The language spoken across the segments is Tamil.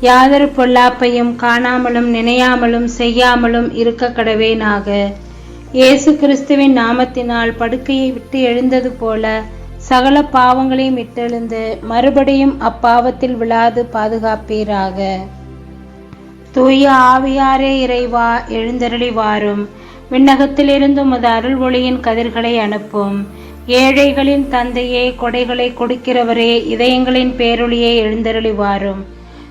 யாதொரு பொல்லாப்பையும் காணாமலும் நினையாமலும் செய்யாமலும் இருக்க கடவேனாக. இயேசு கிறிஸ்துவின் நாமத்தினால் படுக்கையை விட்டு எழுந்தது போல சகல பாவங்களையும் விட்டெழுந்து மறுபடியும் அப்பாவத்தில் விழாது பாதுகாப்பீராக. தூய ஆவியாரே இறைவா எழுந்தருளி வாரும் விண்ணகத்திலிருந்து உமது அருள் ஒளியின் கதிர்களை அனுப்பும். ஏழைகளின் தந்தையே கொடைகளை கொடுக்கிறவரே இதயங்களின் பேரொளியே எழுந்தருளி வாரும்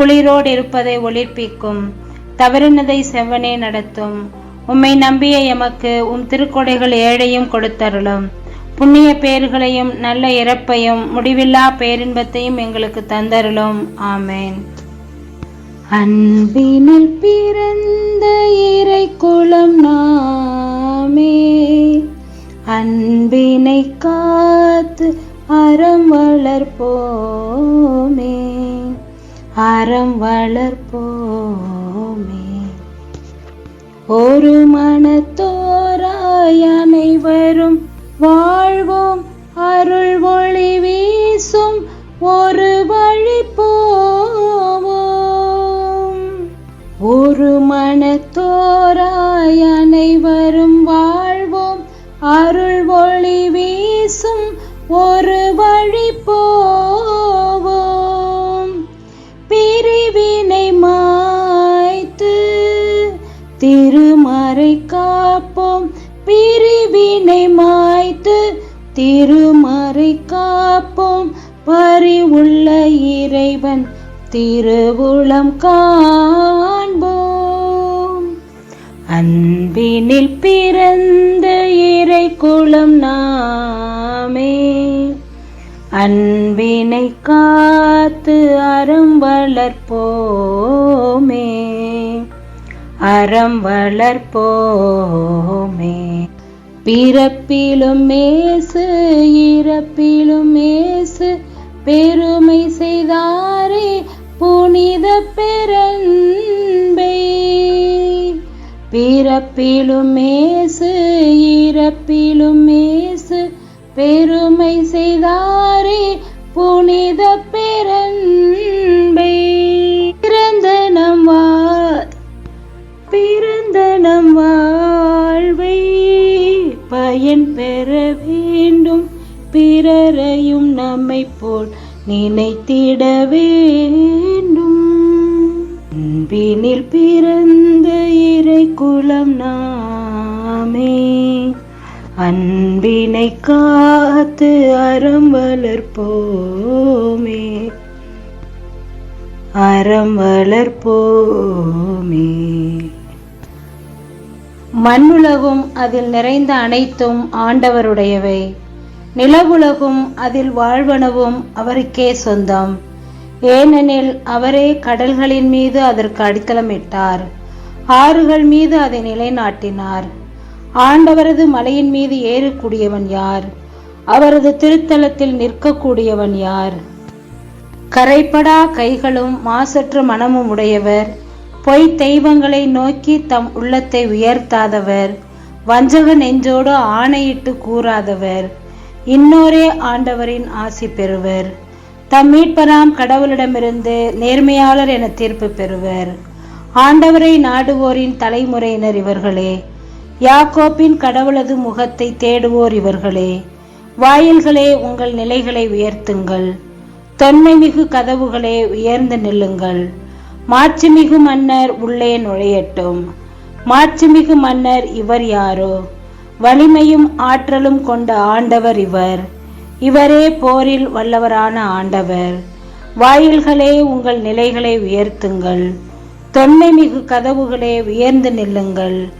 குளிரோடு இருப்பதை ஒளிர்ப்பிக்கும். தவறினதை செவ்வனே நடத்தும். உம்மை நம்பிய எமக்கு உம் திருக்கொடைகள் ஏழையும் கொடுத்தருளும். புண்ணிய பேர்களையும் நல்ல இறப்பையும் முடிவில்லா பேரின்பத்தையும் எங்களுக்கு தந்தருளும். ஆமேன். அன்பினில் பிறந்த இறை குளம் நாமே அன்பினை காத்து அறம் வளர்ப்போமே. அறம் வளர்ப்போமே. ஒரு மனத்தோராய் அனைவரும் வாழ்வோம். அருள் ஒளி வீசும். ஒரு திருமறை காப்போம் பறிவுள்ள இறைவன். திருவுளம் காண்போம். அன்பினில் பிறந்த இறை குளம் நாமே. அன்பினை காத்து அறம் வளர்ப்போமே. அறம் வளர்ப்போமே. பிறப்பிலும் மேசு இறப்பிலும் மேசு பெருமை செய்தாரே புனித பெரன்பை. பிறப்பிலும் மேசு இறப்பிலும் மேசு பெருமை செய்தாரே புனித பயன் பெற வேண்டும். பிறரையும் நம்மை போல் நினைத்திட வேண்டும். அன்பினில் பிறந்த இறை குலம் நாமே. அன்பினை காத்து அறம் வளர்ப்போமே. அறம் வளர்ப்போமே. மண்ணுலகும் அதில் நிறைந்த அனைத்தும் ஆண்டவருடையவை. நிலவுலகும் அதில் வாழ்வனவும் அவருக்கே சொந்தம். ஏனெனில் அவரே கடல்களின் மீது அதற்கு அடித்தளமிட்டார். ஆறுகள் மீது அதை நிலைநாட்டினார். ஆண்டவரது மலையின் மீது ஏறக்கூடியவன் யார்? அவரது திருத்தலத்தில் நிற்கக்கூடியவன் யார்? கரைப்படா கைகளும் மாசற்ற மனமும் உடையவர். பொய் தெய்வங்களை நோக்கி தம் உள்ளத்தை உயர்த்தாதவர். வஞ்சக நெஞ்சோடு ஆணையிட்டு கூறாதவர். இன்னோரே ஆண்டவரின் ஆசி பெறுவர். தம் மீட்பராம் கடவுளிடமிருந்து நேர்மையாளர் என தீர்ப்பு பெறுவர். ஆண்டவரை நாடுவோரின் தலைமுறையினர் இவர்களே. யாக்கோப்பின் கடவுளது முகத்தை தேடுவோர் இவர்களே. வாயில்களே உங்கள் நிலைகளை உயர்த்துங்கள். தொன்மைமிகு கதவுகளே உயர்ந்து நில்லுங்கள். மாட்சிமிகு மன்னர் உள்ளே நுழையட்டும். மாட்சிமிகு மன்னர் இவர் யாரோ? வலிமையும் ஆற்றலும் கொண்ட ஆண்டவர் இவர். இவரே போரில் வல்லவரான ஆண்டவர். வாயில்களே உங்கள் நிலைகளை உயர்த்துங்கள். தொன்மை மிகு கதவுகளே உயர்ந்து நில்லுங்கள்.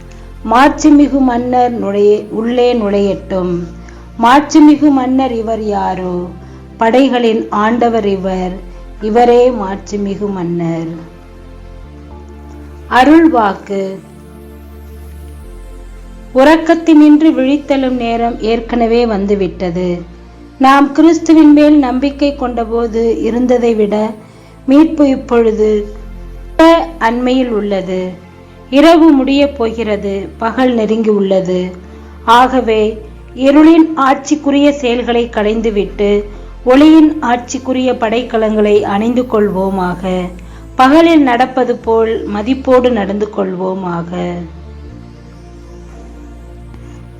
மாட்சிமிகு மன்னர் நுழைய உள்ளே நுழையட்டும். மாட்சிமிகு மன்னர் இவர் யாரோ? படைகளின் ஆண்டவர் இவர். இவரே மாட்சிமிகு மன்னர். அருள் வாக்கு உறக்கத்தினின்று விழித்தெழும் நேரம் ஏற்கனவே வந்துவிட்டது. நாம் கிறிஸ்துவின் மேல் நம்பிக்கை கொண்டபோது இருந்ததை விட மீட்பு இப்பொழுது அண்மையில் உள்ளது. இரவு முடிய போகிறது பகல் நெருங்கி உள்ளது. ஆகவே இருளின் ஆட்சிக்குரிய செயல்களை களைந்துவிட்டு ஒளியின் ஆட்சிக்குரிய படைக்கலங்களை அணிந்து கொள்வோமாக. பகலில் நடப்பது போல் மதிப்போடு நடந்து கொள்வோமாக.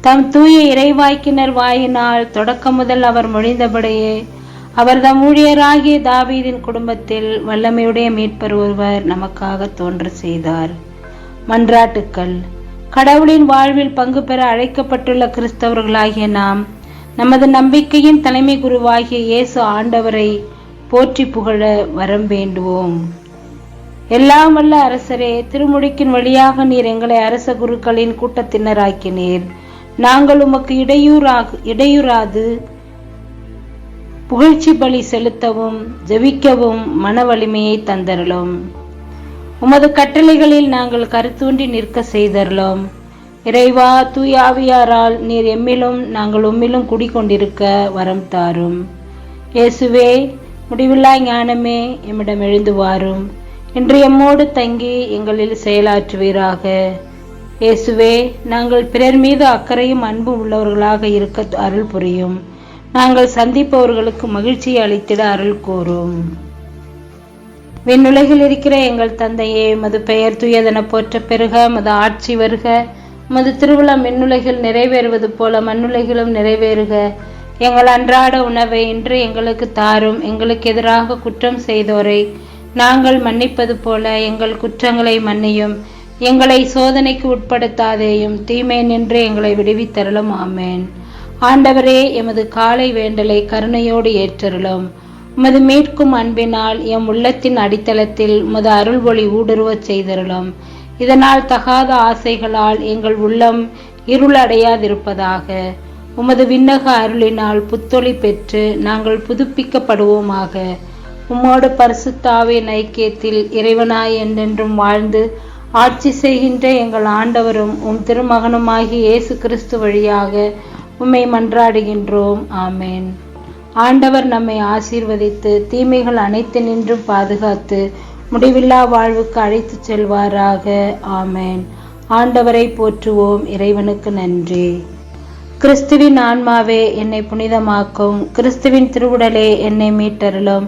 தம் தூய இறைவாய்க்கினர் வாயினால் தொடக்கம் முதல் அவர் மொழிந்தபடியே அவர் தம் ஊழியராகிய தாவீதின் குடும்பத்தில் வல்லமையுடைய மீட்பர் ஒருவர் நமக்காக தோன்ற செய்தார். மன்றாட்டுக்கள். கடவுளின் வாழ்வில் பங்கு பெற அழைக்கப்பட்டுள்ள கிறிஸ்தவர்களாகிய நாம் நமது நம்பிக்கையின் தலைமை குருவாகிய இயேசு ஆண்டவரை போற்றி புகழ வரம் வேண்டுவோம். எல்லாம் வல்ல அரசரே திருமுடிக்கின் வழியாக நீர் எங்களை அரச குருக்களின் கூட்டத்தினராக்கினீர். நாங்கள் உமக்கு இடையூறாக இடையூறாது புகழ்ச்சி பலி செலுத்தவும் ஜெபிக்கவும் மன வலிமையை தந்தரலும் உமது கட்டளைகளில் நாங்கள் கருத்தூண்டி நிற்க செய்தரலும் இறைவா தூயாவியாரால் நீர் எம்மிலும் நாங்கள் உம்மிலும் குடிக்கொண்டிருக்க வரம் தாரும். இயேசுவே முடிவில்லா ஞானமே எம்மிடம் எழுந்து வாரும். இன்று எம்மோடு தங்கி எங்களில் செயலாற்றுவீராக. இயேசுவே நாங்கள் பிறர் மீது அக்கறையும் அன்பும் உள்ளவர்களாக இருக்க அருள் புரியும். நாங்கள் சந்திப்பவர்களுக்கு மகிழ்ச்சியை அளித்திட அருள் கூறும். விண்ணுலகில் இருக்கிற எங்கள் தந்தையே மது பெயர் துயதென போற்ற பெருக மது ஆட்சி வருக. மது திருவிழா மின்னுலகில் நிறைவேறுவது போல மண்ணுலகிலும் நிறைவேறுக. எங்கள் அன்றாட உணவை இன்று எங்களுக்கு தாரும் எங்களுக்கு எதிராக குற்றம் செய்தோரை. நாங்கள் மன்னிப்பது போல எங்கள் குற்றங்களை மன்னியும். எங்களை சோதனைக்கு உட்படுத்தாதேயும் தீமை நின்று எங்களை விடுவித்தருளும். ஆமேன். ஆண்டவரே எமது காலை வேண்டலை கருணையோடு ஏற்றருளும். உமது மீட்கும் அன்பினால் எம் உள்ளத்தின் அடித்தளத்தில் உமது அருள் ஒளி ஊடுருவச் செய்தருளும். இதனால் தகாத ஆசைகளால் எங்கள் உள்ளம் இருளடையாதிருப்பதாக உமது விண்ணக அருளினால் புத்தொளி பெற்று நாங்கள் புதுப்பிக்கப்படுவோமாக. உம்மோடு பரிசுத்தாவின் ஐக்கியத்தில் இறைவனாய் என்றென்றும் வாழ்ந்து ஆட்சி செய்கின்ற எங்கள் ஆண்டவரும் உம் திருமகனுமாகி இயேசு கிறிஸ்து வழியாக உம்மை மன்றாடுகின்றோம். ஆமேன். ஆண்டவர் நம்மை ஆசீர்வதித்து தீமைகள் அனைத்து நின்றும் பாதுகாத்து முடிவில்லா வாழ்வுக்கு அழைத்து செல்வாராக. ஆமேன். ஆண்டவரை போற்றுவோம். இறைவனுக்கு நன்றி. கிறிஸ்துவின் ஆன்மாவே என்னை புனிதமாக்கும். கிறிஸ்துவின் திருவுடலே என்னை மீட்டருளும்.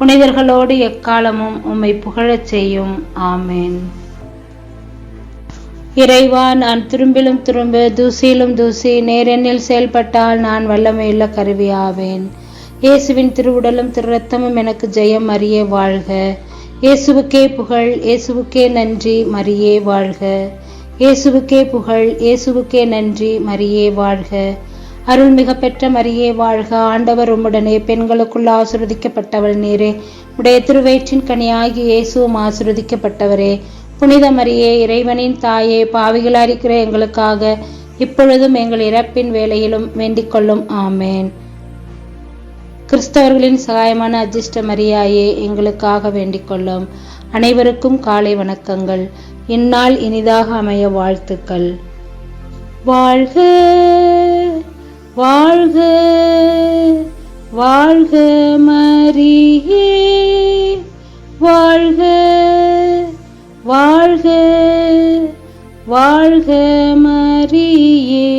புனிதர்களோடு எக்காலமும் உம்மை புகழச் செய்யும். ஆமேன். இறைவா நான் திரும்பிலும் திரும்ப தூசியிலும் தூசி நேரெண்ணில் செயல்பட்டால் நான் வல்லமையுள்ள கருவியாவேன். இயேசுவின் திருவுடலும் திரு ரத்தமும் எனக்கு ஜெயம் அறிய வாழ்க. இயேசுவுக்கே புகழ் இயேசுவுக்கே நன்றி மறியே வாழ்க. இயேசுவுக்கே புகழ் இயேசுவுக்கே நன்றி மறியே வாழ்க. அருள்மிக பெற்ற மரியே வாழ்க. ஆண்டவர் உம்முடனே பெண்களுக்குள் ஆசிர்வதிக்கப்பட்டவள் நீரே. உடைய திருவயிற்றின் கனியாகி இயேசுவும் ஆசிர்வதிக்கப்பட்டவரே. புனித மரியே இறைவனின் தாயே பாவிகளாரிக்கிற எங்களுக்காக இப்பொழுதும் எங்கள் இறப்பின் வேலையிலும் வேண்டிக் கொள்ளும். ஆமேன். கிறிஸ்தவர்களின் சகாயமான அஜிஷ்ட மரியாயே எங்களுக்காக வேண்டிக் கொள்ளும். அனைவருக்கும் காலை வணக்கங்கள். இந்நாள் இனிதாக அமைய வாழ்த்துக்கள். வாழ்க! வாழ்க வாழ்க மரியே வாழ்க வாழ்க வாழ்க மரியே.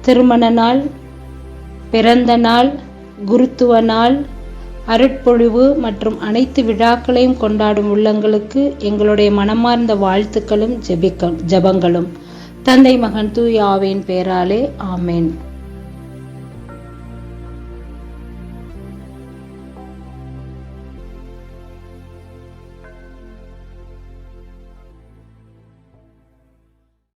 திருமண நாள் பிறந்த நாள் குருத்துவ நாள் அருட்பொழிவு மற்றும் அனைத்து விழாக்களையும் கொண்டாடும் உள்ளங்களுக்கு எங்களுடைய மனமார்ந்த வாழ்த்துக்களும் ஜெபிக்க ஜபங்களும். தந்தை மகன் தூய் பேராலே ஆமேன்.